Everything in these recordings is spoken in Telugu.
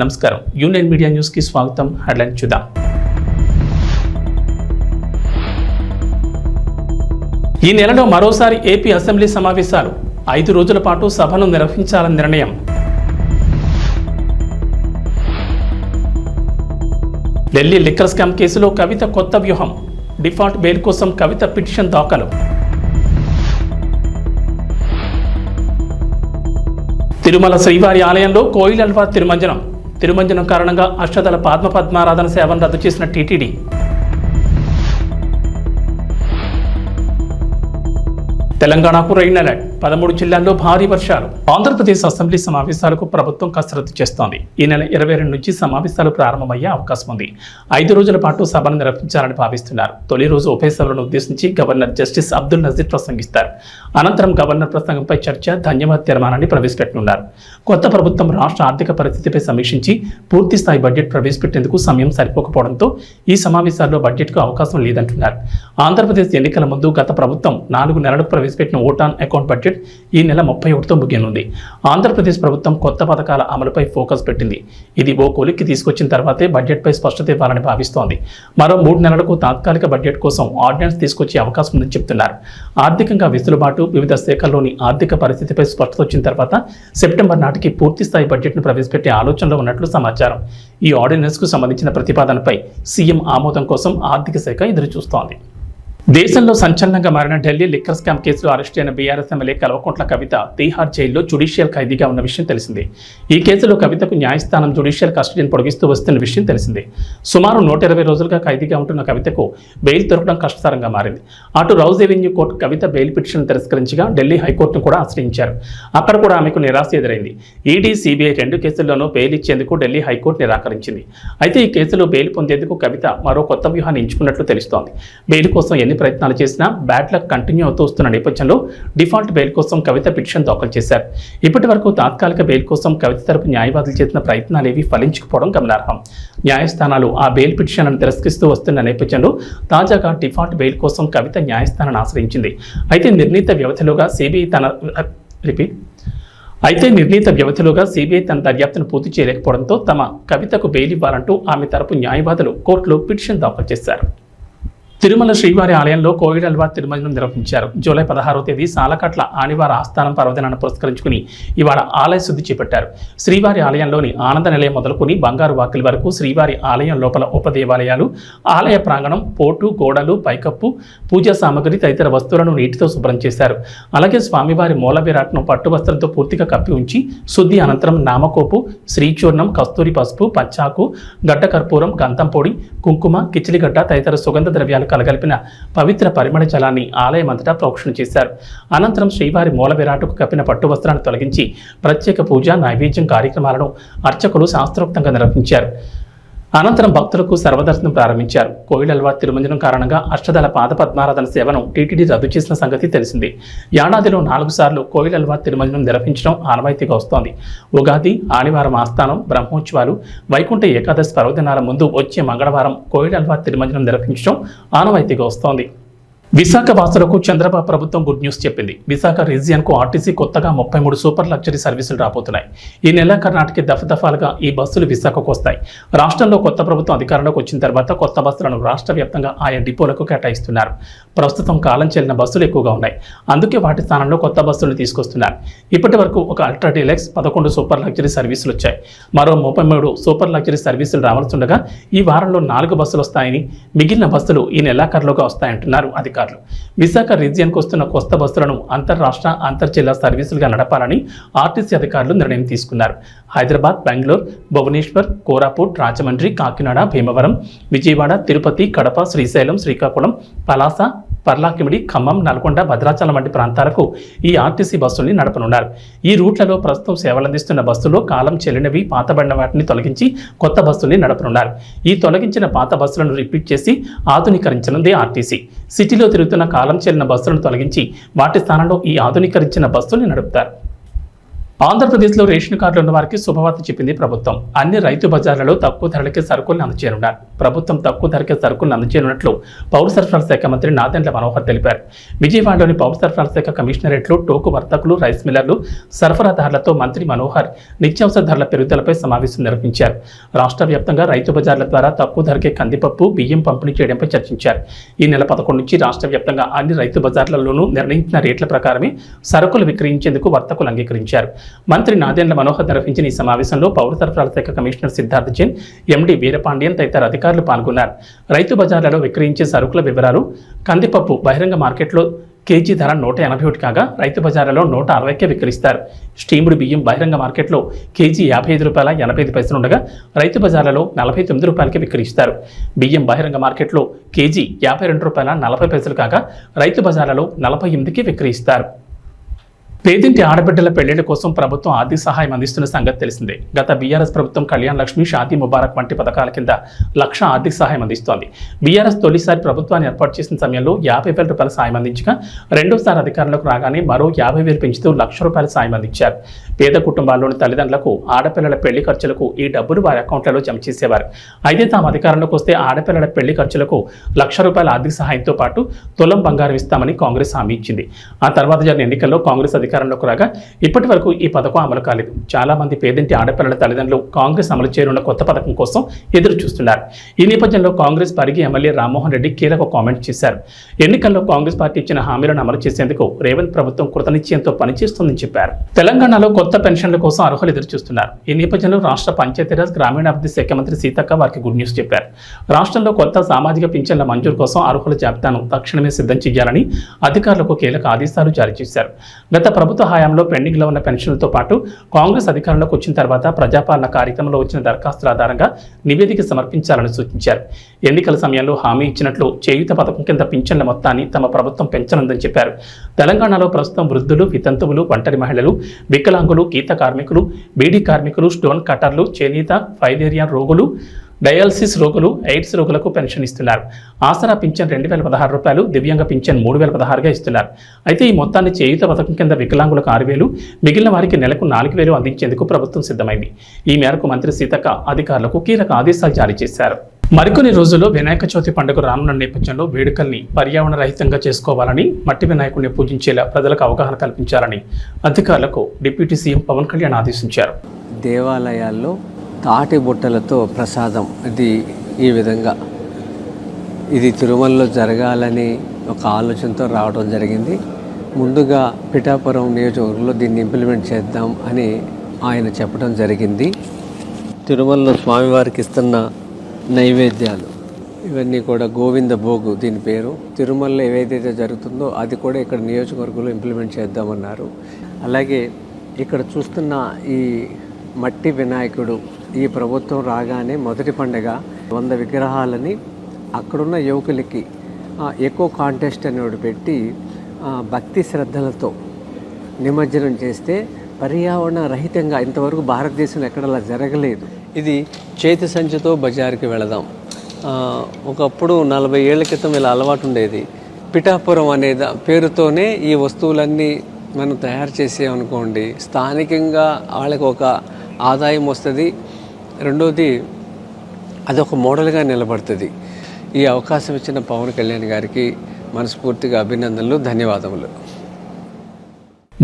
నమస్కారం. యూనియన్ మీడియా న్యూస్కి స్వాగతం. హెడ్లైన్ చూద్దాం. ఈ నెలలో మరోసారి ఏపీ అసెంబ్లీ సమావేశాలు. ఐదు రోజుల పాటు సభను నిర్వహించాలని నిర్ణయం. ఢిల్లీ లిక్కర్ స్కామ్ కేసులో కవిత కొత్త వ్యూహం. డిఫాల్ట్ బెయిల్ కోసం కవిత పిటిషన్ దాఖలు. తిరుమల శ్రీవారి ఆలయంలో కోయిలల్వా తిరుమంజనం. తిరుమంజనం కారణంగా అష్టదల పద్మ పద్మారాధన సేవను రద్దు చేసిన టీటీడీ. తెలంగాణకు రైన్ అలర్ట్ పదమూడు జిల్లాల్లో భారీ వర్షాలు. ఆంధ్రప్రదేశ్ అసెంబ్లీ సమావేశాలకు ప్రభుత్వం కసరత్తు చేస్తోంది. ఈ నెల ఇరవై రెండు నుంచి సమావేశాలు ప్రారంభమయ్యే అవకాశం ఉంది. ఐదు రోజుల పాటు సభను నిర్వహించాలని భావిస్తున్నారు. తొలి రోజు ఉభయ సభలను ఉద్దేశించి గవర్నర్ జస్టిస్ అబ్దుల్ నజీర్ ప్రసంగిస్తారు. అనంతరం గవర్నర్ ప్రసంగంపై చర్చ ధన్యవాద తీర్మానాన్ని ప్రవేశపెట్టనున్నారు. కొత్త ప్రభుత్వం రాష్ట్ర ఆర్థిక పరిస్థితిపై సమీక్షించి పూర్తి స్థాయి బడ్జెట్ ప్రవేశపెట్టేందుకు సమయం సరిపోకపోవడంతో ఈ సమావేశాల్లో బడ్జెట్కు అవకాశం లేదంటున్నారు. ఆంధ్రప్రదేశ్ ఎన్నికల ముందు గత ప్రభుత్వం నాలుగు నెలలకు ప్రవేశపెట్టిన ఓటాన్ అకౌంట్ బడ్జెట్ ఈ నెల ముప్పై ఒకటితో ముగియనుంది. ఆంధ్రప్రదేశ్ ప్రభుత్వం కొత్త పథకాల అమలుపై ఫోకస్ పెట్టింది. ఇది ఓ కొలిక్కి తీసుకొచ్చిన తర్వాతే బడ్జెట్పై స్పష్టత ఇవ్వాలని భావిస్తోంది. మరో మూడు నెలలకు తాత్కాలిక బడ్జెట్ కోసం ఆర్డినెన్స్ తీసుకొచ్చే అవకాశం ఉందని చెప్తున్నారు. ఆర్థికంగా వెసులుబాటు వివిధ శాఖల్లోని ఆర్థిక పరిస్థితిపై స్పష్టత వచ్చిన తర్వాత సెప్టెంబర్ నాటికి పూర్తి స్థాయి బడ్జెట్ను ప్రవేశపెట్టే ఆలోచనలో ఉన్నట్లు సమాచారం. ఈ ఆర్డినెన్స్కు సంబంధించిన ప్రతిపాదనపై సీఎం ఆమోదం కోసం ఆర్థిక శాఖ ఎదురుచూస్తోంది. దేశంలో సంచలనంగా మారిన ఢిల్లీ లిక్కర్ స్కామ్ కేసులో అరెస్ట్ అయిన బీఆర్ఎస్ ఎమ్మెల్యే కల్వకుంట్ల కవిత తీహార్ జైల్లో జుడిషియల్ ఖైదీగా ఉన్న విషయం తెలిసిందే. ఈ కేసులో కవితకు న్యాయస్థానం జుడిషియల్ కస్టడీని పొడిగిస్తూ వస్తున్న విషయం తెలిసిందే. సుమారు నూట ఇరవై రోజులుగా ఖైదీగా ఉంటున్న కవితకు బెయిల్ దొరకడం కష్టతరంగా మారింది. అటు Rouse Avenue court Kavitha bail petition తిరస్కరించగా Delhi హైకోర్టును కూడా ఆశ్రయించారు. అక్కడ కూడా ఆమెకు నిరాశ ఎదురైంది. ఈడీ సిబిఐ రెండు కేసుల్లోనూ బెయిల్ ఇచ్చేందుకు ఢిల్లీ హైకోర్టు నిరాకరించింది. అయితే ఈ కేసులో బెయిల్ పొందేందుకు కవిత మరో కొత్త వ్యూహాన్ని ఎంచుకున్నట్లు తెలుస్తోంది. బెయిల్ కోసం ఎన్ని ప్రయత్నాలు చేసినా బ్యాడ్ లక్ కంటిన్యూ అవుతూ వస్తున్న నేపథ్యంలో డిఫాల్ట్ బెయిల్ కోసం కవిత పిటిషన్ దాఖలు చేశారు. ఇప్పటి వరకు తాత్కాలిక బెయిల్ కోసం కవిత తరపు న్యాయవాదులు చేసిన ప్రయత్నాలు ఏవి ఫలించకపోవడం గమనార్హం. న్యాయస్థానాలు ఆ బెయిల్ పిటిషన్లను తిరస్కరిస్తూ వస్తున్న నేపథ్యంలో తాజాగా డిఫాల్ట్ బెయిల్ కోసం కవిత న్యాయస్థానాన్ని ఆశ్రయించింది. అయితే నిర్ణీత వ్యవధిలోగా సిబిఐ తన రిపీట్. అయితే నిర్ణీత వ్యవధిలోగా సిబిఐ తన దర్యాప్తును పూర్తి చేయలేకపోవడంతో తమ కవితకు బెయిల్ ఇవ్వాలంటూ ఆమె తరపు న్యాయవాదులు కోర్టులో పిటిషన్ దాఖలు చేశారు. తిరుమల శ్రీవారి ఆలయంలో కోవిడ్ అల్వా తిరుమలను నిర్వహించారు. జూలై పదహారవ తేదీ సాలకట్ల ఆనివార ఆస్థానం పర్వదినాన్ని పురస్కరించుకుని ఇవాళ ఆలయ శుద్ధి చేపట్టారు. శ్రీవారి ఆలయంలోని ఆనంద నిలయం మొదలుకొని బంగారు వాకిలి వరకు శ్రీవారి ఆలయం లోపల ఉపదేవాలయాలు ఆలయ ప్రాంగణం పోటు గోడలు పైకప్పు పూజా సామగ్రి తదితర వస్తువులను నీటితో శుభ్రం చేశారు. అలాగే స్వామివారి మూల విరాట్ను పట్టు వస్త్రంతో పూర్తిగా కప్పి ఉంచి శుద్ధి అనంతరం నామకోపు శ్రీచూర్ణం కస్తూరి పసుపు పచ్చాకు గడ్డ కర్పూరం గంధం పొడి కుంకుమ కిచిలిగడ్డ తదితర సుగంధ ద్రవ్యాలు కలగలిపిన పవిత్ర పరిమళ జలాన్ని ఆలయం అంతటా ప్రోక్షణ చేశారు. అనంతరం శ్రీవారి మూల విరాటుకు కప్పిన పట్టు వస్త్రాన్ని తొలగించి ప్రత్యేక పూజ నైవేద్యం కార్యక్రమాలను అర్చకులు శాస్త్రోక్తంగా నిర్వహించారు. అనంతరం భక్తులకు సర్వదర్శనం ప్రారంభించారు. కోయిలల్వా తిరుమంజనం కారణంగా అష్టదళ పాద పద్మారాధన సేవను టీటీడీ రద్దు చేసిన సంగతి తెలిసింది. ఏడాదిలో నాలుగు సార్లు కోయిలల్వార్ తిరుమంజనం నిర్వహించడం ఆనవాయితీగా వస్తోంది. ఉగాది ఆదివారం ఆస్థానం బ్రహ్మోత్సవాలు వైకుంఠ ఏకాదశి పర్వదినాల ముందు వచ్చే మంగళవారం కోయిలల్వార్ తిరుమంజనం నిర్వహించడం ఆనవాయితీగా వస్తోంది. విశాఖ వాసులకు చంద్రబాబు ప్రభుత్వం గుడ్ న్యూస్ చెప్పింది. విశాఖ రీజియన్కు ఆర్టీసీ కొత్తగా ముప్పై మూడు సూపర్ లగ్జరీ సర్వీసులు రాబోతున్నాయి. ఈ నెల కర్ణాటక దఫదఫాలుగా ఈ బస్సులు విశాఖకు వస్తాయి. రాష్ట్రంలో కొత్త ప్రభుత్వం అధికారంలోకి వచ్చిన తర్వాత కొత్త బస్సులను రాష్ట్ర వ్యాప్తంగా ఆయా డిపోలకు కేటాయిస్తున్నారు. ప్రస్తుతం కాలం చెల్లిన బస్సులు ఎక్కువగా ఉన్నాయి. అందుకే వాటి స్థానంలో కొత్త బస్సులు తీసుకొస్తున్నారు. ఇప్పటి వరకు ఒక అల్ట్రా డీలెక్స్ పదకొండు సూపర్ లగ్జరీ సర్వీసులు వచ్చాయి. మరో ముప్పై మూడు సూపర్ లగ్జరీ సర్వీసులు రావాల్సిండగా ఈ వారంలో నాలుగు బస్సులు వస్తాయని మిగిలిన బస్సులు ఈ నెలాఖరులోగా వస్తాయంటున్నారు అధికారులు. విశాఖ రీజియన్కు వస్తున్న కొత్త బస్సులను అంతర్రాష్ట్ర అంతర్జిల్లా సర్వీసులుగా నడపాలని ఆర్టీసీ అధికారులు నిర్ణయం తీసుకున్నారు. హైదరాబాద్ బెంగళూరు భువనేశ్వర్ కోరాపూట్ రాజమండ్రి కాకినాడ భీమవరం విజయవాడ తిరుపతి కడప శ్రీశైలం శ్రీకాకుళం పలాస పర్లాకిమిడి ఖమ్మం నల్గొండ భద్రాచలం వంటి ప్రాంతాలకు ఈ ఆర్టీసీ బస్సుల్ని నడపనున్నారు. ఈ రూట్లలో ప్రస్తుతం సేవలందిస్తున్న బస్సులో కాలం చెల్లినవి పాతబడిన వాటిని తొలగించి కొత్త బస్సుల్ని నడపనున్నారు. ఈ తొలగించిన పాత బస్సులను రిపీట్ చేసి ఆధునీకరించనుంది ఆర్టీసీ. సిటీలో తిరుగుతున్న కాలం చెల్లిన బస్సులను తొలగించి వాటి స్థానంలో ఈ ఆధునీకరించిన బస్సుల్ని నడుపుతారు. ఆంధ్రప్రదేశ్లో రేషన్ కార్డులు ఉన్న వారికి శుభవార్త చెప్పింది ప్రభుత్వం. అన్ని రైతు బజార్లలో తక్కువ ధరలకే సరుకులను అందజేయనున్నారు. ప్రభుత్వం తక్కువ ధరకే సరుకులను అందజేయనున్నట్లు పౌర సరఫరాల శాఖ మంత్రి నాదెండ్ల మనోహర్ తెలిపారు. విజయవాడలోని పౌర సరఫరాల శాఖ కమిషనరేట్లు టోకు వర్తకులు రైస్ మిల్లర్లు సరఫరాదారులతో మంత్రి మనోహర్ నిత్యావసర ధరల పెరుగుదలపై సమావేశం నిర్వహించారు. రాష్ట్ర వ్యాప్తంగా రైతు బజార్ల ద్వారా తక్కువ ధరకే కందిపప్పు బియ్యం పంపిణీ చేయడంపై చర్చించారు. ఈ నెల పదకొండు నుంచి రాష్ట్ర వ్యాప్తంగా అన్ని రైతు బజార్లలోనూ నిర్ణయించిన రేట్ల ప్రకారమే సరుకులు విక్రయించేందుకు వర్తకులు అంగీకరించారు. మంత్రి నాదెండ్ల మనోహర్ నిర్వహించిన ఈ సమావేశంలో పౌర సరఫరాల శాఖ కమిషనర్ సిద్ధార్థ్ జైన్ ఎండి వీరపాండ్యన్ తదితర అధికారులు పాల్గొన్నారు. రైతు బజార్లలో విక్రయించే సరుకుల వివరాలు కందిపప్పు బహిరంగ మార్కెట్లో కేజీ ధర నూట ఎనభై ఒకటి కాగా రైతు బజార్లలో నూట అరవైకే విక్రయిస్తారు. స్టీముడు బియ్యం బహిరంగ మార్కెట్లో కేజీ యాభై ఐదు రూపాయల ఎనభై ఐదు పైసలు ఉండగా రైతు బజార్లలో నలభై తొమ్మిది రూపాయలకి విక్రయిస్తారు. బియ్యం బహిరంగ మార్కెట్లో కేజీ యాభై రెండు రూపాయల నలభై పైసలు కాగా రైతు బజార్లలో నలభై ఎనిమిదికి విక్రయిస్తారు. పేదింటి ఆడబిడ్డల పెళ్ళిళ్ళ కోసం ప్రభుత్వం ఆర్థిక సహాయం అందిస్తున్న సంగతి తెలిసిందే. గత బీఆర్ఎస్ ప్రభుత్వం కళ్యాణ్ లక్ష్మి షాదీ ముబారక్ వంటి పథకాల కింద లక్ష ఆర్థిక సహాయం అందిస్తోంది. బీఆర్ఎస్ తొలిసారి ప్రభుత్వాన్ని ఏర్పాటు చేసిన సమయంలో యాభై వేల రూపాయల సాయం అందించగా రెండోసారి అధికారంలోకి రాగానే మరో యాభై వేలు పెంచుతూ లక్ష రూపాయల సాయం అందించారు. పేద కుటుంబాల్లోని తల్లిదండ్రులకు ఆడపిల్లల పెళ్ళి ఖర్చులకు ఈ డబ్బులు వారి అకౌంట్లలో జమ చేసేవారు. అయితే తాము అధికారంలోకి వస్తే ఆడపిల్లల పెళ్ళి ఖర్చులకు లక్ష రూపాయల ఆర్థిక సహాయంతో పాటు తులం బంగారం ఇస్తామని కాంగ్రెస్ హామీ ఇచ్చింది. ఆ తర్వాత జరిగిన ఎన్నికల్లో కాంగ్రెస్ అధికారంలోకి రాగా ఇప్పటి వరకు ఈ పథకం అమలు కాలేదు. చాలా మంది పేదింటి ఆడపిల్లల తల్లిదండ్రులు కాంగ్రెస్ అమలు చేయనున్న కొత్త పథకం కోసం ఎదురు చూస్తున్నారు. ఈ నేపథ్యంలో కాంగ్రెస్ పరిగి ఎమ్మెల్యే రామ్మోహన్ రెడ్డి కీలక కామెంట్ చేశారు. ఎన్నికల్లో కాంగ్రెస్ పార్టీ ఇచ్చిన హామీలను అమలు చేసేందుకు రేవంత్ ప్రభుత్వం కృతనిశ్చయంతో పనిచేస్తుందని చెప్పారు. తెలంగాణలో కొత్త పెన్షన్ల కోసం అర్హులు ఎదురు చూస్తున్నారు. ఈ నేపథ్యంలో రాష్ట్ర పంచాయతీరాజ్ గ్రామీణాభివృద్ధి శాఖ మంత్రి సీతక్క వారికి గుడ్ న్యూస్ చెప్పారు. రాష్ట్రంలో కొత్త సామాజిక పింఛన్ల మంజూరు కోసం అర్హుల జాబితాను తక్షణమే సిద్ధం చేయాలని అధికారులకు కీలక ఆదేశాలు జారీ చేశారు. గత ప్రభుత్వ హయాంలో పెండింగ్లో ఉన్న పెన్షన్లతో పాటు కాంగ్రెస్ అధికారంలోకి వచ్చిన తర్వాత ప్రజాపాలన కార్యక్రమంలో వచ్చిన దరఖాస్తుల ఆధారంగా నివేదిక సమర్పించాలని సూచించారు. ఎన్నికల సమయంలో హామీ ఇచ్చినట్లు చేయుత పథకం కింద పింఛన్ల మొత్తాన్ని తమ ప్రభుత్వం పెంచనుందని చెప్పారు. తెలంగాణలో ప్రస్తుతం వృద్ధులు వితంతువులు ఒంటరి మహిళలు వికలాంగులు గీత కార్మికులు బీడీ కార్మికులు స్టోన్ కటర్లు చేనేత ఫైలేరియా రోగులు డయాలసిస్ రోగులు ఎయిడ్స్ రోగులకు పెన్షన్ ఇస్తున్నారు. ఆసరా పింఛన్ రెండు వేల పదహారు రూపాయలు దివ్యాంగ పింఛన్ మూడు వేల పదహారుగా ఇస్తున్నారు. అయితే ఈ మొత్తాన్ని చేయుత పథకం కింద వికలాంగులకు ఆరు వేలు మిగిలిన వారికి నెలకు నాలుగు వేలు అందించేందుకు ప్రభుత్వం సిద్ధమైంది. ఈ మేరకు మంత్రి సీతక్క అధికారులకు కీలక ఆదేశాలు జారీ చేశారు. మరికొన్ని రోజుల్లో వినాయక చవితి పండుగ రానున్న నేపథ్యంలో వేడుకల్ని పర్యావరణ రహితంగా చేసుకోవాలని మట్టి వినాయకుడిని పూజించేలా ప్రజలకు అవగాహన కల్పించాలని అధికారులకు డిప్యూటీ సీఎం పవన్ కళ్యాణ్ ఆదేశించారు. దేవాలయాల్లో తాటి బుట్టలతో ప్రసాదం. ఇది ఈ విధంగా. ఇది తిరుమలలో జరగాలని ఒక ఆలోచనతో రావడం జరిగింది. ముందుగా పిఠాపురం నియోజకవర్గంలో దీన్ని ఇంప్లిమెంట్ చేద్దాం అని ఆయన చెప్పడం జరిగింది. తిరుమలలో స్వామివారికి ఇస్తున్న నైవేద్యాలు. ఇవన్నీ కూడా గోవింద భోగు దీని పేరు. తిరుమలలో ఏదైతే జరుగుతుందో అది కూడా ఇక్కడ నియోజకవర్గంలో ఇంప్లిమెంట్ చేద్దామన్నారు. అలాగే ఇక్కడ చూస్తున్న ఈ మట్టి వినాయకుడు ఈ ప్రభుత్వం రాగానే మొదటి పండుగ వంద విగ్రహాలని అక్కడున్న యువకులకి ఎక్కువ ఎకో కాంటెస్ట్ అని పెట్టి భక్తి శ్రద్ధలతో నిమజ్జనం చేస్తే పర్యావరణ రహితంగా ఇంతవరకు భారతదేశంలో ఎక్కడ అలా జరగలేదు. ఇది చేతి సంచితో బజార్కి వెళదాం. ఒకప్పుడు నలభై ఏళ్ళ క్రితం ఇలా అలవాటు ఉండేది. పిఠాపురం అనే పేరుతోనే ఈ వస్తువులన్నీ మనం తయారు చేసామనుకోండి స్థానికంగా వాళ్ళకి ఒక ఆదాయం వస్తుంది రెండోది అదొక మోడల్గా నిలబడుతుంది. ఈ అవకాశం ఇచ్చిన పవన్ కళ్యాణ్ గారికి మనస్ఫూర్తిగా అభినందనలు ధన్యవాదములు.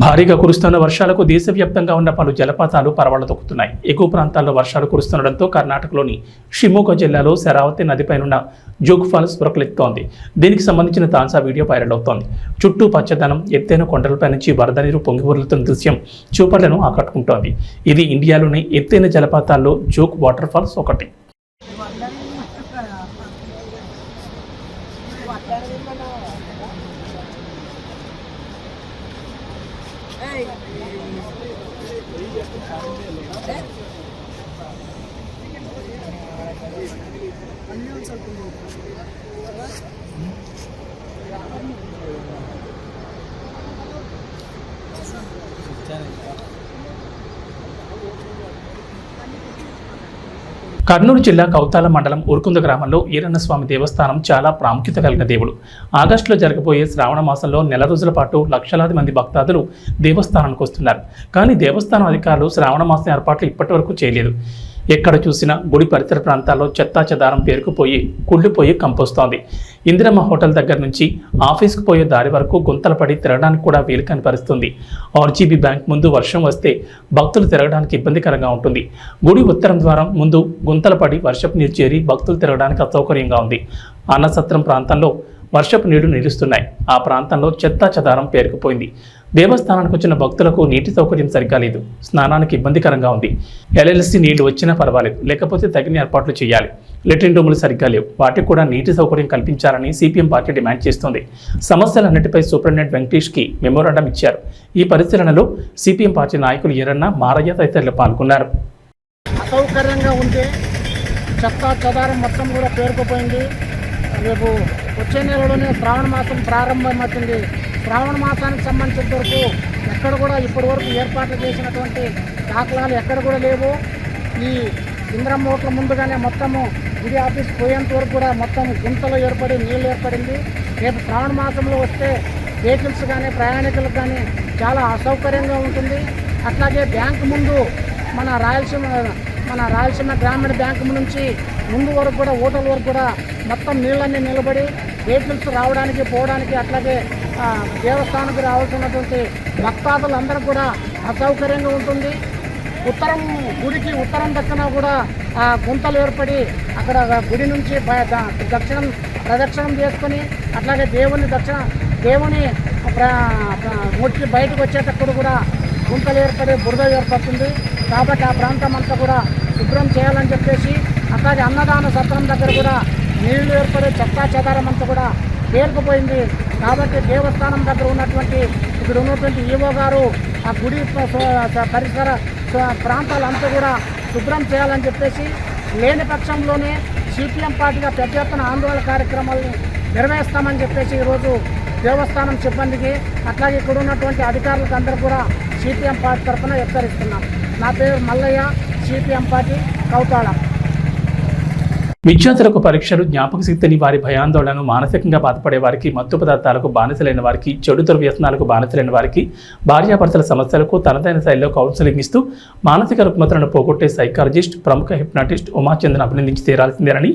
భారీగా కురుస్తున్న వర్షాలకు దేశవ్యాప్తంగా ఉన్న పలు జలపాతాలు పరవళ్ళ ఎక్కువ ఎగువ ప్రాంతాల్లో వర్షాలు కురుస్తుండటంతో కర్ణాటకలోని షిమోగ జిల్లాలో శరావతి నదిపైనున్న జోగ్ ఫాల్స్ ఉరకలెత్తుతోంది దీనికి సంబంధించిన తాన్సా వీడియో వైరల్ అవుతోంది. చుట్టూ పచ్చదనం ఎత్తైన కొండలపై నుంచి వరద నీరు పొంగిపొర్లుతున్న దృశ్యం చూపళ్ళను ఆకట్టుకుంటోంది. ఇది ఇండియాలోని ఎత్తైన జలపాతాల్లో జోగ్ వాటర్ ఫాల్స్ ఒకటి. కర్నూలు జిల్లా కౌతాల మండలం ఉరుకుంద గ్రామంలో ఈరన్న స్వామి దేవస్థానం చాలా ప్రాముఖ్యత కలిగిన దేవుడు. ఆగస్టులో జరగబోయే శ్రావణ మాసంలో నెల రోజుల పాటు లక్షలాది మంది భక్తాదులు దేవస్థానానికి వస్తున్నారు. కానీ దేవస్థానం అధికారులు శ్రావణ మాసం ఏర్పాట్లు ఇప్పటివరకు చేయలేదు. ఎక్కడ చూసినా గుడి పరిసర ప్రాంతాల్లో చెత్తాచెదారం పేరుకుపోయి కుళ్ళిపోయి కంపోస్తోంది. ఇందిరమ్మ హోటల్ దగ్గర నుంచి ఆఫీస్కు పోయే దారి వరకు గుంతలు పడి తిరగడానికి కూడా వీలు కనిపరుస్తుంది ఆర్జీబీ బ్యాంక్ ముందు వర్షం వస్తే భక్తులు తిరగడానికి ఇబ్బందికరంగా ఉంటుంది. గుడి ఉత్తరం ద్వారం ముందు గుంతలు పడి వర్షపు నీరు చేరి భక్తులు తిరగడానికి అసౌకర్యంగా ఉంది. అన్నసత్రం ప్రాంతంలో వర్షపు నీళ్ళు నిలుస్తున్నాయి. ఆ ప్రాంతంలో చెత్తా చెదారం పేరుకుపోయింది. దేవస్థానానికి వచ్చిన భక్తులకు నీటి సౌకర్యం సరిగ్గా లేదు. స్నానానికి ఇబ్బందికరంగా ఉంది. ఎల్ఎల్సి నీళ్ళు వచ్చినా పర్వాలేదు. లేకపోతే తగిన ఏర్పాట్లు చేయాలి. లెట్రిన్ రూములు సరిగ్గా లేవు. వాటికి కూడా నీటి సౌకర్యం కల్పించాలని సిపిఎం పార్టీ డిమాండ్ చేస్తోంది. సమస్యలన్నిటిపై సూపరింటెండెంట్ వెంకటేష్కి మెమోరాండం ఇచ్చారు. ఈ పరిశీలనలో సిపిఎం పార్టీ నాయకులు ఈరన్న మారయ్య తదితరులు పాల్గొన్నారు. అసౌకర్యంగా ఉంటే చెత్త చెదారం మొత్తం కూడా పేరుకుపోయింది. రేపు వచ్చే నెలలోనే శ్రావణ మాసం ప్రారంభమవుతుంది. శ్రావణ మాసానికి సంబంధించిన వరకు ఎక్కడ కూడా ఇప్పటి వరకు ఏర్పాట్లు చేసినటువంటి దాఖలాలు ఎక్కడ కూడా లేవు. ఈ ఇంద్రమ్మ ఓట్ల ముందుగానే మొత్తము గుడి ఆఫీస్ పోయేంత వరకు కూడా మొత్తం గుంతలో ఏర్పడి నీళ్ళు ఏర్పడింది. రేపు శ్రావణ మాసంలో వస్తే వెహికల్స్ కానీ ప్రయాణికులకు కానీ చాలా అసౌకర్యంగా ఉంటుంది. అట్లాగే బ్యాంకు ముందు మన రాయలసీమ మన రాయలసీమ గ్రామీణ బ్యాంకు నుంచి ముందు వరకు కూడా ఓటర్ల వరకు కూడా మొత్తం నీళ్ళన్నీ నిలబడి వెహికల్స్ రావడానికి పోవడానికి అట్లాగే దేవస్థానానికి రావాల్సినటువంటి భక్తాదులందరూ కూడా అసౌకర్యంగా ఉంటుంది. ఉత్తరం గుడికి ఉత్తరం దక్కన కూడా ఆ గుంతలు ఏర్పడి అక్కడ గుడి నుంచి దక్షిణం ప్రదక్షిణం చేసుకొని అట్లాగే దేవుని దక్షిణ దేవుని ప్ర ముట్టి బయటకు వచ్చేటప్పుడు కూడా గుంతలు ఏర్పడి బురద ఏర్పడుతుంది. కాబట్టి ఆ ప్రాంతం అంతా కూడా శుభ్రం చేయాలని చెప్పేసి అట్లాగే అన్నదాన సత్రం దగ్గర కూడా నీళ్ళు ఏర్పడే చెత్తా చెదారం అంతా కూడా పేరుకుపోయింది కాబట్టి దేవస్థానం దగ్గర ఉన్నటువంటి ఇక్కడ ఉన్నటువంటి ఈవో గారు ఆ గుడి పరిసర ప్రాంతాలంతా కూడా శుభ్రం చేయాలని చెప్పేసి లేని పక్షంలోనే సిపిఎం పార్టీగా పెద్ద ఎత్తున ఆందోళన కార్యక్రమాలను నిర్వహిస్తామని చెప్పేసి ఈరోజు దేవస్థానం సిబ్బందికి అట్లాగే ఇక్కడ ఉన్నటువంటి అధికారులకు అందరూ కూడా సిపిఎం పార్టీ తరఫున హెచ్చరిస్తున్నాం. నా పేరు మల్లయ్య సిపిఎం పార్టీ కౌతాళం. విద్యార్థులకు పరీక్షలు జ్ఞాపక శక్తిని వారి భయాందోళనను మానసికంగా బాధపడే వారికి మత్తు పదార్థాలకు బానిసలైన వారికి చెడు దుర్వ్యసనాలకు బానిసలైన వారికి భార్యాభర్తల సమస్యలకు తనదైన శైలిలో కౌన్సిలింగ్ ఇస్తూ మానసిక రుగ్మతలను పోగొట్టే సైకాలజిస్ట్ ప్రముఖ హిప్నాటిస్ట్ ఉమాచంద్రన్ అభినందించి తీరాల్సిందేనని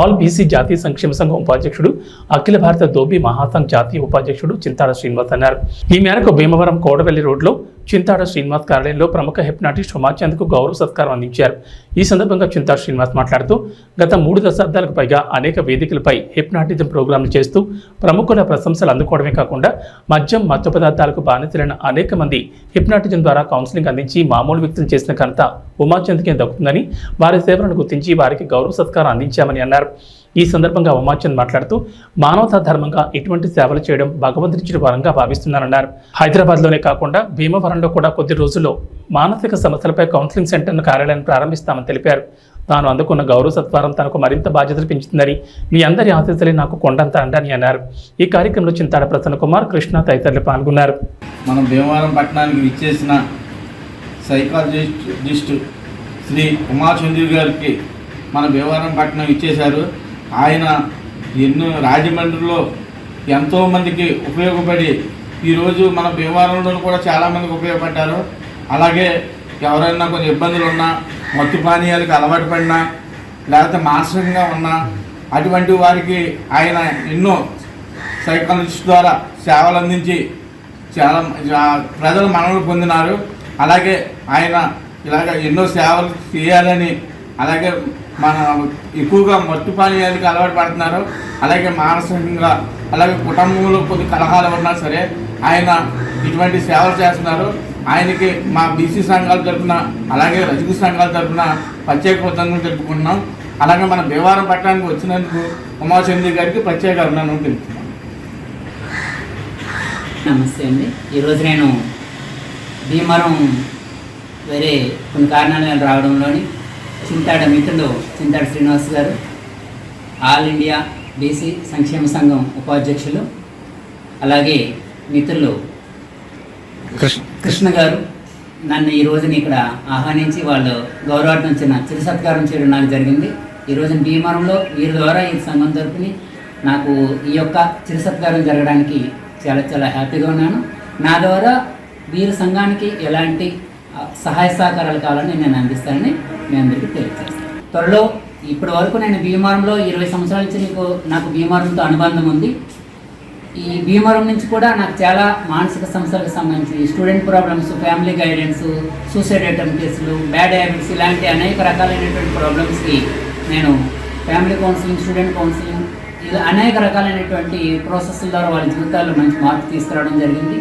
ఆల్ బీసీ జాతీయ సంక్షేమ సంఘం ఉపాధ్యక్షుడు అఖిల భారత దోబీ మహాసంఘ్ జాతీయ ఉపాధ్యక్షుడు చింతాడ శ్రీనివాస్ అన్నారు. ఈ మేరకు భీమవరం కోడవెల్లి రోడ్లో చింతాడ శ్రీనివాస్ కార్యాలయంలో ప్రముఖ హెప్నాటిస్ట్ ఉమాచంద్కు గౌరవ సత్కారం అందించారు. ఈ సందర్భంగా చింతాడ శ్రీనివాస్ మాట్లాడుతూ గత మూడు దశాబ్దాలకు పైగా అనేక వేదికలపై హెప్నాటిజం ప్రోగ్రాంలు చేస్తూ ప్రముఖుల ప్రశంసలు అందుకోవడమే కాకుండా మద్యం మత్తు పదార్థాలకు బానిసలైన అనేక మంది హిప్నాటిజం ద్వారా కౌన్సిలింగ్ అందించి మామూలు వ్యక్తులు చేసిన ఘనత ఉమాచంద్కే దక్కుతుందని వారి సేవలను గుర్తించి వారికి గౌరవ సత్కారం అందించామని అన్నారు. ఈ సందర్భంగా ఉమాచంద్ మాట్లాడుతూ మానవతా ధర్మంగా ఇటువంటి సేవలు చేయడం భగవంతుడిచ్చిన వరంగా భావిస్తున్నారన్నారు హైదరాబాద్లోనే కాకుండా భీమవరంలో కూడా కొద్ది రోజుల్లో మానసిక సమస్యలపై కౌన్సిలింగ్ సెంటర్ను కార్యాలయాన్ని ప్రారంభిస్తామని తెలిపారు. తాను అందుకున్న గౌరవ సత్వారం తనకు మరింత బాధ్యతలు పెంచుతుందని మీ అందరి ఆశీస్సులే నాకు కొండంత అండని అన్నారు. ఈ కార్యక్రమంలో చింతాడ ప్రసన్న కుమార్ కృష్ణ తదితరులు పాల్గొన్నారు. మనం భీమవరం పట్టణానికి విచ్చేసిన సైకాలజిస్ట్ శ్రీ ఉమాచంద్రి గారికి మన భీమవరం పట్టణం ఇచ్చేశారు ఆయన ఎన్నో రాజమండ్రిలో ఎంతోమందికి ఉపయోగపడి ఈరోజు మన భీమవరంలో కూడా చాలామందికి ఉపయోగపడ్డారు. అలాగే ఎవరైనా కొన్ని ఇబ్బందులు ఉన్నా మత్తు పానీయాలకు అలవాటు పడినా లేకపోతే మానసికంగా ఉన్నా అటువంటి వారికి ఆయన ఎన్నో సైకాలజిస్ట్ ద్వారా సేవలు అందించి చాలా ప్రజలు మనవులు పొందినారు. అలాగే ఆయన ఇలాగ ఎన్నో సేవలు చేయాలని అలాగే మన ఎక్కువగా మత్తు పానీయాలకి అలవాటు పడుతున్నారు. అలాగే మానసికంగా అలాగే కుటుంబంలో కొద్ది కలహాలు ఉన్నా సరే ఆయన ఇటువంటి సేవలు చేస్తున్నారు. ఆయనకి మా బీసీ సంఘాల తరఫున అలాగే రజకు సంఘాల తరఫున ప్రత్యేక కృతజ్ఞతలు తెలుపుకుంటున్నాం. అలాగే మన భీమవరం పట్టణానికి వచ్చినందుకు ఉమాచంద్రి గారికి ప్రత్యేక అభినందనలు తెలుపుతున్నాం. నమస్తే అండి. ఈరోజు నేను భీమవరం వేరే కొన్ని కారణాలు రావడంలోని చింతాడ మిత్రుడు చింతాడ శ్రీనివాస్ గారు ఆల్ ఇండియా బీసీ సంక్షేమ సంఘం ఉపాధ్యక్షులు అలాగే మిత్రులు కృష్ణ గారు నన్ను ఈ రోజున ఇక్కడ ఆహ్వానించి వాళ్ళు గౌరవార్థించిన చిరు సత్కారం చేయడం నాకు జరిగింది. ఈ రోజున భీమవరంలో వీరి ద్వారా ఈ సంఘం తరపుని నాకు ఈ యొక్క చిరు సత్కారం జరగడానికి చాలా చాలా హ్యాపీగా ఉన్నాను. నా ద్వారా వీరి సంఘానికి ఎలాంటి సహాయ సహకారాలు కావాలని నేను అందిస్తానని మీ అందరికీ తెలియజేస్తాను. త్వరలో ఇప్పటి వరకు నేను భీమవరంలో ఇరవై సంవత్సరాల నుంచి నీకు నాకు భీమవరంతో అనుబంధం ఉంది. ఈ భీమవరం నుంచి కూడా నాకు చాలా మానసిక సమస్యలకు సంబంధించి student problems family guidance suicide attempt కేసులు బ్యాడ్ హ్యాబిట్స్ ఇలాంటి అనేక రకాలైనటువంటి ప్రాబ్లమ్స్కి నేను ఫ్యామిలీ కౌన్సిలింగ్ స్టూడెంట్ కౌన్సిలింగ్ ఇలా అనేక రకాలైనటువంటి ప్రాసెస్ల ద్వారా వాళ్ళ జీవితాల్లో మంచి మార్పు తీసుకురావడం జరిగింది.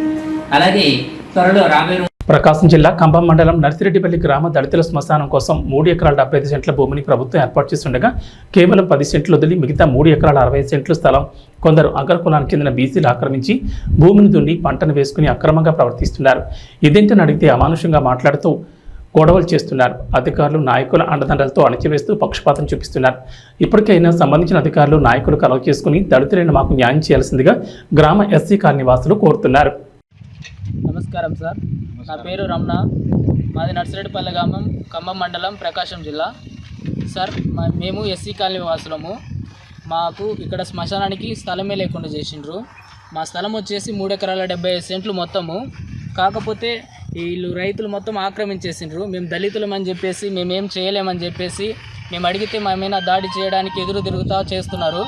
అలాగే త్వరలో రాబోయే ప్రకాశం జిల్లా కంభం మండలం నర్సిరెడ్డిపల్లి గ్రామ దళితుల శ్మశానం కోసం మూడు ఎకరాల డెబ్బై ఐదు సెంట్ల భూమిని ప్రభుత్వం ఏర్పాటు చేస్తుండగా కేవలం పది సెంట్లు వదిలి మిగతా మూడు ఎకరాల అరవై సెంట్లు సెంట్ల స్థలం కొందరు అగ్రకులానికి చెందిన బీసీలు ఆక్రమించి భూమిని దున్ని పంటను వేసుకుని అక్రమంగా ప్రవర్తిస్తున్నారు. ఇదేంటని అడిగితే అమానుషంగా మాట్లాడుతూ గొడవలు చేస్తున్నారు. అధికారులు నాయకుల అండదండలతో అణచివేస్తూ పక్షపాతం చూపిస్తున్నారు. ఇప్పటికైనా సంబంధించిన అధికారులు నాయకులు కలవ చేసుకుని దళితులైన మాకు న్యాయం చేయాల్సిందిగా గ్రామ ఎస్సీ కాలనీ వాసులు కోరుతున్నారు. నమస్కారం సార్. నా పేరు రమణ. మాది నర్సిరెడ్డిపల్లె గ్రామం ఖమ్మం మండలం ప్రకాశం జిల్లా. సార్ మేము ఎస్సీ కాలనీ వాసులము. మాకు ఇక్కడ శ్మశానానికి స్థలమే లేకుండా చేసిండ్రు. మా స్థలం వచ్చేసి మూడు ఎకరాల డెబ్బై ఐదు సెంట్లు మొత్తము. కాకపోతే వీళ్ళు రైతులు మొత్తం ఆక్రమించేసిండ్రు. మేము దళితులం అని చెప్పేసి మేమేం చేయలేమని చెప్పేసి మేము అడిగితే మా మీద దాడి చేయడానికి ఎదురు తిరుగుతా చేస్తున్నారు.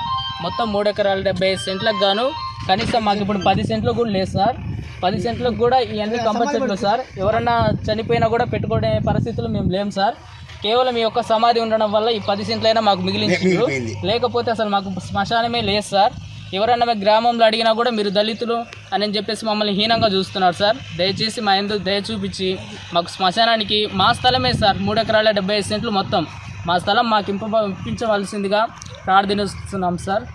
మొత్తం మూడు ఎకరాల డెబ్బై ఐదు సెంట్లకు గాను కనీసం మాకు ఇప్పుడు పది సెంట్లు కూడా లేదు సార్. పది సెంట్లకు కూడా ఇవన్నీ కంప చెట్లు సార్. ఎవరన్నా చనిపోయినా కూడా పెట్టుకునే పరిస్థితులు మేము లేం సార్. కేవలం ఈ యొక్క సమాధి ఉండడం వల్ల ఈ పది సెంట్లైనా మాకు మిగిలించారు లేకపోతే అసలు మాకు శ్మశానమే లేదు సార్. ఎవరన్నా మా గ్రామంలో అడిగినా కూడా మీరు దళితులు అని చెప్పేసి మమ్మల్ని హీనంగా చూస్తున్నారు సార్. దయచేసి మా ఎందుకు దయ చూపించి మాకు శ్మశానానికి మా స్థలమే సార్. మూడు ఎకరాల డెబ్బై ఐదు సెంట్లు మొత్తం. మా స్థలం మాకు ఇంప ఇప్పించవలసిందిగా ప్రార్థనిస్తున్నాం సార్.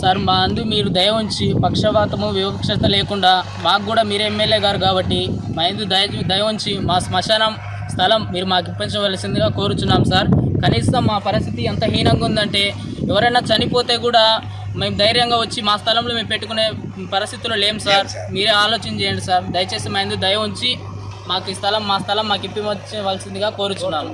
సార్ మా అందు మీరు దయ ఉంచి పక్షపాతము వివక్షత లేకుండా మాకు కూడా మీరు ఎమ్మెల్యే గారు కాబట్టి మా అందు దయ దయ ఉంచి మా శ్మశానం స్థలం మీరు మాకు ఇప్పించవలసిందిగా కోరుచున్నాం సార్. కనీసం మా పరిస్థితి ఎంత హీనంగా ఉందంటే ఎవరైనా చనిపోతే కూడా మేము ధైర్యంగా వచ్చి మా స్థలంలో మేము పెట్టుకునే పరిస్థితుల్లో లేం సార్. మీరే ఆలోచన చేయండి సార్. దయచేసి మా అందు దయ ఉంచి మాకు ఈ స్థలం మా స్థలం మాకు ఇప్పించవలసిందిగా కోరుచున్నాము.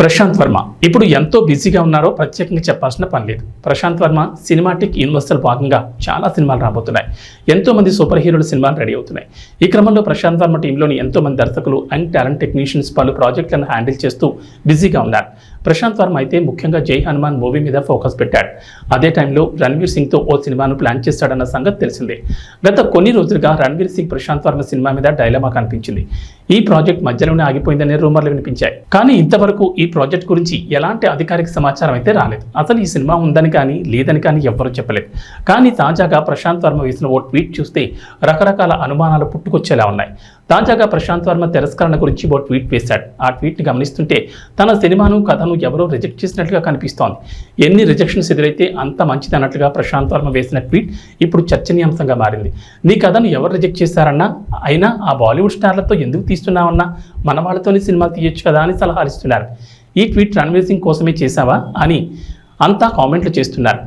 ప్రశాంత్ వర్మ. ఇప్పుడు ఎంతో బిజీగా ఉన్నారో ప్రత్యేకంగా చెప్పాల్సిన పని లేదు. ప్రశాంత్ వర్మ సినిమాటిక్ యూనివర్సల్ భాగంగా చాలా సినిమాలు రాబోతున్నాయి. ఎంతో మంది సూపర్ హీరోల సినిమాలు రెడీ అవుతున్నాయి. ఈ క్రమంలో ప్రశాంత్ వర్మ టీంలోని ఎంతో మంది దర్శకులు అండ్ టాలెంట్ టెక్నీషియన్స్ పలు ప్రాజెక్టులను హ్యాండిల్ చేస్తూ బిజీగా ఉన్నారు. ప్రశాంత్ వర్మ అయితే ముఖ్యంగా జై హనుమాన్ మూవీ మీద ఫోకస్ పెట్టాడు. అదే టైంలో రణ్వీర్ సింగ్తో ఓ సినిమాను ప్లాన్ చేస్తాడన్న సంగతి తెలిసిందే. గత కొన్ని రోజులుగా రణ్వీర్ సింగ్ ప్రశాంత్ వర్మ సినిమా మీద డైలమా కనిపించింది. ఈ ప్రాజెక్ట్ మధ్యలోనే ఆగిపోయిందనే రూమర్లు వినిపించాయి. కానీ ఇంతవరకు ఈ ప్రాజెక్ట్ గురించి ఎలాంటి అధికారిక సమాచారం అయితే రాలేదు. అసలు ఈ సినిమా ఉందని కానీ లేదని కానీ ఎవ్వరూ చెప్పలేదు. కానీ తాజాగా ప్రశాంత్ వర్మ వేసిన ఓ ట్వీట్ చూస్తే రకరకాల అనుమానాలు పుట్టుకొచ్చేలా ఉన్నాయి. తాజాగా ప్రశాంత్ వర్మ తిరస్కరణ గురించి ఓ ట్వీట్ వేశాడు. ఆ ట్వీట్ని గమనిస్తుంటే తన సినిమాను కథను ఎవరో రిజెక్ట్ చేసినట్లుగా కనిపిస్తోంది. ఎన్ని రిజెక్షన్స్ ఎదురైతే అంత మంచిది అన్నట్లుగా ప్రశాంత్ వర్మ వేసిన ట్వీట్ ఇప్పుడు చర్చనీయాంశంగా మారింది. నీ కథను ఎవరు రిజెక్ట్ చేశారన్నా అయినా ఆ బాలీవుడ్ స్టార్లతో ఎందుకు తీస్తున్నావన్నా మన వాళ్ళతోనే సినిమా తీయొచ్చు కదా అని సలహాలు ఇస్తున్నారు. ఈ ట్వీట్ రణ్వీర్ సింగ్ కోసమే చేశావా అని అంతా కామెంట్లు చేస్తున్నారు.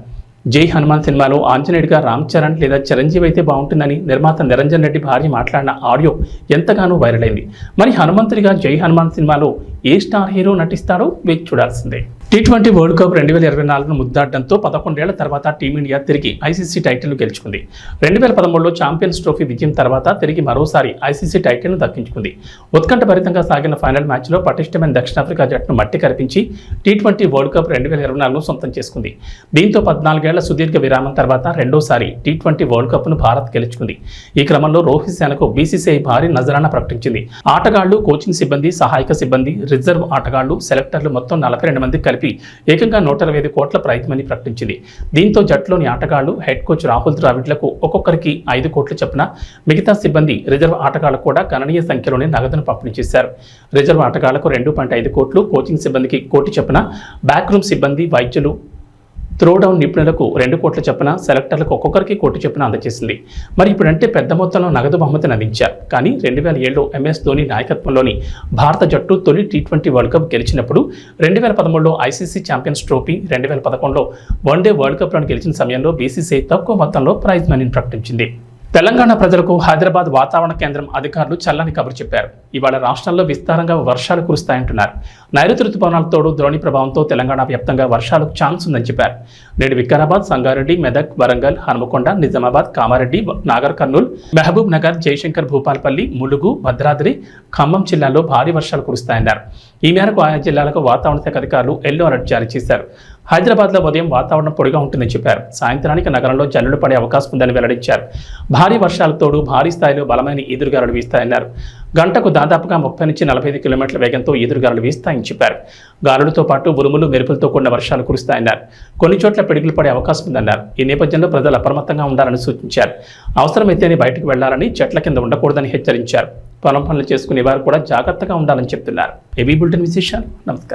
జై హనుమాన్ సినిమాలో ఆంజనేయుడిగా రామ్ చరణ్ లేదా చిరంజీవి అయితే బాగుంటుందని నిర్మాత నిరంజన్ రెడ్డి భార్య మాట్లాడిన ఆడియో ఎంతగానో వైరల్ అయింది. మరి హనుమంతుడిగా జై హనుమాన్ సినిమాలో ఏ స్టార్ హీరో నటిస్తాడో వేచి చూడాల్సిందే. టీ ట్వంటీ వరల్డ్ కప్ రెండు వేల ఇరవై నాలుగును ముద్దాడడంతో పదకొండేళ్ళ తర్వాత టీమిండియా తిరిగి ఐసీసీ టైటిల్ గెలుచుకుంది. రెండు వేల పదమూడులో ఛాంపియన్స్ ట్రోఫీ విజయం తర్వాత తిరిగి మరోసారి ఐసీసీ టైటిల్ను దక్కించుకుంది. ఉత్కంఠభరితంగా సాగిన ఫైనల్ మ్యాచ్లో పటిష్టమైన దక్షిణాఫ్రికా జట్టును మట్టి కరిపించి టీ ట్వంటీ వరల్డ్ కప్ రెండు వేల ఇరవై నాలుగును సొంతం చేసుకుంది. దీంతో పద్నాలుగేళ్ళ సుదీర్ఘ విరామం తర్వాత రెండోసారి టీ ట్వంటీ వరల్డ్ కప్ను భారత్ గెలుచుకుంది. ఈ క్రమంలో రోహిత్ సేనకు బీసీసీఐ భారీ నజరానా ప్రకటించింది. ఆటగాళ్ళు కోచింగ్ సిబ్బంది సహాయక సిబ్బంది రిజర్వ్ ఆటగాళ్ళు సెలెక్టర్లు మొత్తం నలభై రెండు మంది కలిపి ఏకంగా నూట ఇరవై ఐదు కోట్ల ప్రయత్నమని ప్రకటించింది. దీంతో జట్టులోని ఆటగాళ్ళు హెడ్ కోచ్ రాహుల్ ద్రావిడ్లకు ఒక్కొక్కరికి ఐదు కోట్ల చొప్పున మిగతా సిబ్బంది రిజర్వ్ ఆటగాళ్ళకు కూడా గణనీయ సంఖ్యలోనే నగదును పంపిణీ చేశారు. రిజర్వ్ ఆటగాళ్ళకు రెండు పాయింట్ ఐదు కోట్లు కోచింగ్ సిబ్బందికి కోటి చొప్పున బ్యాక్ రూమ్ సిబ్బంది వైద్యులు త్రోడౌన్ నిపుణులకు రెండు కోట్ల చొప్పున సెలెక్టర్లకు ఒక్కొక్కరికి కోటి చొప్పున అందజేసింది. మరి ఇప్పుడంటే పెద్ద మొత్తంలో నగదు బహుమతిని అందించారు కానీ రెండు వేల ఏడులో ఎంఎస్ ధోని నాయకత్వంలోని భారత జట్టు తొలి టీ ట్వంటీ వరల్డ్ కప్ గెలిచినప్పుడు రెండు వేల పదమూడులో ఐసీసీ ఛాంపియన్స్ ట్రోఫీ రెండు వేల పదకొండులో వన్డే వరల్డ్ కప్లను గెలిచిన సమయంలో బీసీసీఐ తక్కువ మొత్తంలో ప్రైజ్ మనీని ప్రకటించింది. తెలంగాణ ప్రజలకు హైదరాబాద్ వాతావరణ కేంద్రం అధికారులు చల్లని కబురు చెప్పారు. ఇవాళ రాష్ట్రంలో విస్తారంగా వర్షాలు కురుస్తాయంటున్నారు. నైరుతి రుతుపవనాల తోడు ద్రోణి ప్రభావంతో తెలంగాణ వ్యాప్తంగా వర్షాలకు ఛాన్స్ ఉందని చెప్పారు. నేడు వికారాబాద్ సంగారెడ్డి మెదక్ వరంగల్ హనుమకొండ నిజామాబాద్ కామారెడ్డి నాగర్ కర్నూలు మహబూబ్ నగర్ జయశంకర్ భూపాలపల్లి ములుగు భద్రాద్రి ఖమ్మం జిల్లాల్లో భారీ వర్షాలు కురుస్తాయన్నారు. ఈ మేరకు ఆయా జిల్లాలకు వాతావరణ శాఖ అధికారులు ఎల్లో అలర్ట్ జారీ చేశారు. హైదరాబాద్లో ఉదయం వాతావరణం పొడిగా ఉంటుందని చెప్పారు. సాయంత్రానికి నగరంలో జల్లులు పడే అవకాశం ఉందని వెల్లడించారు. భారీ వర్షాలతోడు భారీ స్థాయిలో బలమైన ఈదురుగాలులు వీస్తాయన్నారు. గంటకు దాదాపుగా ముప్పై నుంచి నలభై ఐదు కిలోమీటర్ల వేగంతో ఈదురుగాలులు వీస్తాయని చెప్పారు. గాలులతో పాటు ఉరుములు మెరుపులతో కూడిన వర్షాలు కురుస్తాయన్నారు. కొన్ని చోట్ల పిడుగులు పడే అవకాశం ఉందన్నారు. ఈ నేపథ్యంలో ప్రజలు అప్రమత్తంగా ఉండాలని సూచించారు. అవసరమైతేనే బయటకు వెళ్ళాలని చెట్ల కింద ఉండకూడదని హెచ్చరించారు. పొలం పనులు చేసుకునే వారు కూడా జాగ్రత్తగా ఉండాలని చెప్తున్నారు. ఏబీ బులెటిన్ విశేషాలు. నమస్కారం.